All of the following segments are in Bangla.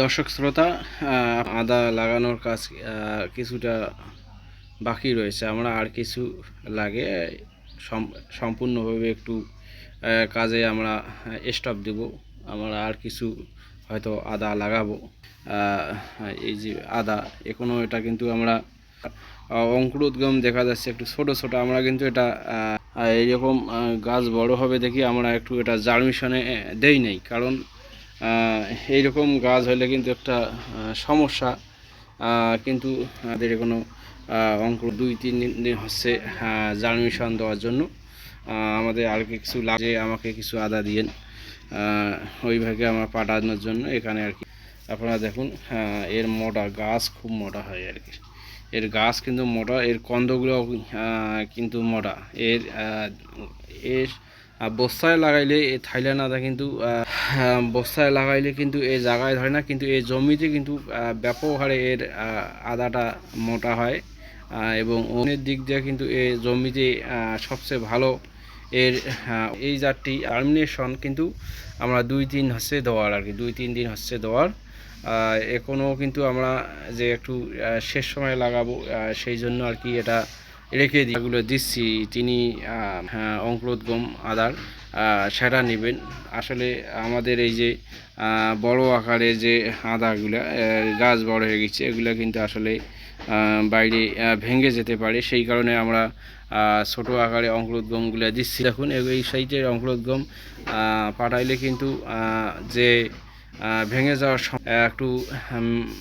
দর্শক শ্রোতা আদা লাগানোর কাজ কিছুটা বাকি রয়েছে। আমরা আর কিছু লাগে সম্পূর্ণভাবে একটু কাজে আমরা স্টপ দেব। আমরা আর কিছু হয়তো আদা লাগাবো। এই যে আদা এখনও এটা কিন্তু আমরা অঙ্কুরোদ্গম দেখা যাচ্ছে একটু ছোট ছোট। আমরা কিন্তু এটা এইরকম গাছ বড় হবে দেখি আমরা একটু এটা জার্মিশনে দেই নেই। কারণ এইরকম গাছ হলে কিন্তু একটা সমস্যা। কিন্তু আমাদের কোনো অঙ্কুর দুই, তিন দিন হচ্ছে জার্মিশন দেওয়ার জন্য। আমাদের আর কিছু লাগে, আমাকে কিছু আদা দিয়েন। ওইভাবে আমার পাঠানোর জন্য এখানে আর কি। আপনারা দেখুন এর মোটা গাছ খুব মোটা হয় আর কি। এর গাছ কিন্তু মোটা, এর কন্দগুলো কিন্তু মোটা। এর এর বস্তায় লাগাইলে এই থাইল্যান্ড আদা কিন্তু বস্তায় লাগাইলে কিন্তু এই জায়গায় ধরে না, কিন্তু এই জমিতে কিন্তু ব্যাপক হারে এর আদাটা মোটা হয়। এবং অন্যের দিক দিয়ে কিন্তু এই জমিতে সবচেয়ে ভালো এর এই জাতটি টার্মিনেশন কিন্তু আমরা দুই তিন হচ্ছে দেওয়ার আর কি, দুই তিন দিন হচ্ছে দেওয়ার। এখনও কিন্তু আমরা যে একটু শেষ সময় লাগাবো সেই জন্য আর কি এটা রেখে দিই। এগুলো দিচ্ছি তিনি হ্যাঁ, অঙ্কুরোদ্গম আদার সেটা নেবেন। আসলে আমাদের এই যে বড় আকারে যে আদাগুলো গাছ বড় হয়ে গেছে এগুলো কিন্তু আসলে বাইরে ভেঙে যেতে পারে। সেই কারণে আমরা ছোট আকারে অঙ্কুরোদ্গমগুলো দিচ্ছি। দেখুন এই- সাইজের অঙ্কুরোদ্গম পাঠাইলে কিন্তু যে ভেঙে যাওয়ার সম- আহ, একটু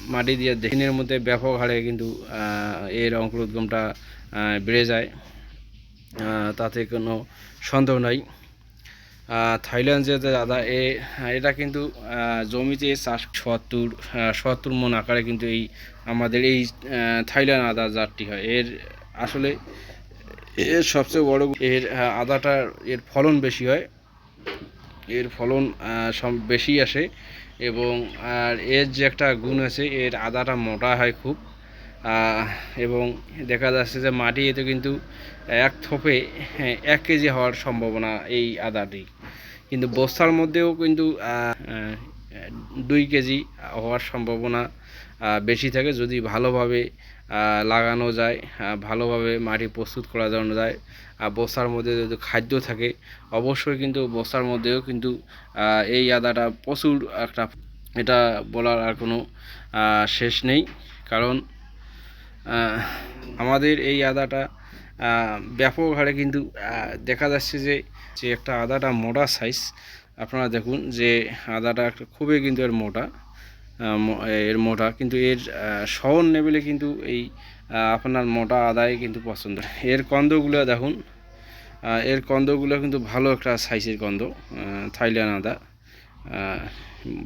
মাটি দিয়ে দিনের মধ্যে ব্যাপক হারে কিন্তু এর অঙ্কুরোদ্গমটা বেড়ে যায়। তাতে কোনো সন্দেহ নাই। থাইল্যান্ড যে আদা এ এটা কিন্তু জমিতে চাষ সত্তর সত্তর মন আকারে কিন্তু এই আমাদের এই থাইল্যান্ড আদা জাতটি হয়। এর আসলে এর সবচেয়ে বড় এর আহ, আদাটার এর ফলন বেশি হয়। এর ফলন বেশি আসে এবং আর এর যে একটা গুণ আছে এর আদাটা মোটা হয় খুব। এবং দেখা যাচ্ছে যে মাটি এতে কিন্তু এক থোপে হ্যাঁ, এক কেজি হওয়ার সম্ভাবনা এই আদাটি। কিন্তু বস্তার মধ্যেও কিন্তু দুই কেজি হওয়ার সম্ভাবনা বেশি থাকে। যদি ভালোভাবে লাগানো যায় ভালোভাবে মাটি প্রস্তুত করা যাওয়ানো যায় আর বস্তার মধ্যে যদি খাদ্য থাকে অবশ্যই কিন্তু বস্তার মধ্যেও কিন্তু এই আদাটা প্রচুর একটা এটা বলার আর কোনো শেষ নেই। কারণ আমাদের এই আদাটা ব্যাপক হারে কিন্তু দেখা যাচ্ছে যে যে একটা আদাটা মোটা সাইজ আপনারা দেখুন যে আদাটা একটা খুবই কিন্তু এর মোটা এর মোটা, কিন্তু এর শহর লেভেলে কিন্তু এই আপনার মোটা আদায় কিন্তু পছন্দ। এর কন্দগুলো দেখুন এর কন্দগুলো কিন্তু ভালো একটা সাইজের কন্দ থাইল্যান্ড আদা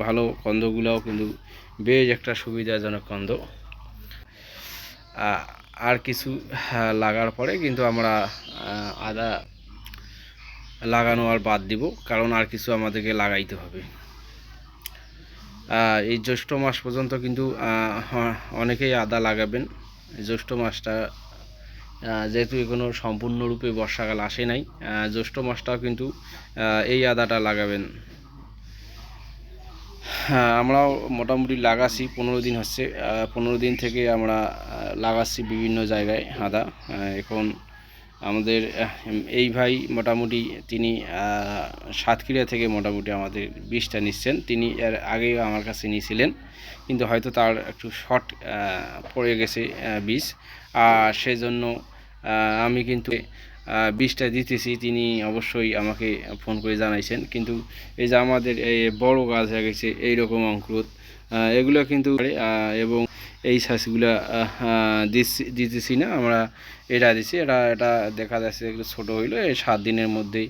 ভালো কন্দগুলোও কিন্তু বেশ একটা সুবিধাজনক কন্দ। আর কিছু লাগার পরে কিন্তু আমরা আদা লাগানো আর বাদ দিব, কারণ আর কিছু আমাদেরকে লাগাইতে হবে। এই জ্যৈষ্ঠ মাস পর্যন্ত কিন্তু অনেকেই আদা লাগাবেন। জ্যৈষ্ঠ মাসটা যেহেতু এখনও সম্পূর্ণরূপে বর্ষাকাল আসে নাই জ্যৈষ্ঠ মাসটাও কিন্তু এই আদাটা লাগাবেন। আমরাও মোটামুটি লাগাচ্ছি পনেরো দিন হচ্ছে। পনেরো দিন থেকে আমরা লাগাচ্ছি বিভিন্ন জায়গায় হাঁদা এখন আমাদের এই ভাই মোটামুটি তিনি সাতক্ষীরা থেকে মোটামুটি আমাদের বিষটা নিচ্ছেন। তিনি এর আগে আমার কাছে নিয়েছিলেন, কিন্তু হয়তো তার একটু শর্ট পড়ে গেছে বীজ আর সেজন্য আমি কিন্তু বীজটা দিতেছি, তিনি অবশ্যই আমাকে ফোন করে জানাইছেন। কিন্তু এই যে আমাদের এই বড় গাছ হয়ে গেছে, এইরকম অঙ্কুরোদ এগুলো কিন্তু এবং এই সাইজগুলো দিতেছি না, আমরা এটা দিছি। এটা এটা দেখা যাচ্ছে একটু ছোটো হইল, এই সাত দিনের মধ্যেই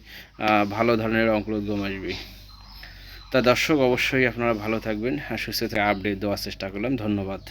ভালো ধরনের অঙ্কুরোদ্গম আসবে। তা দর্শক, অবশ্যই আপনারা ভালো থাকবেন সুস্থ থেকে আপডেট দেওয়ার চেষ্টা করলাম। ধন্যবাদ।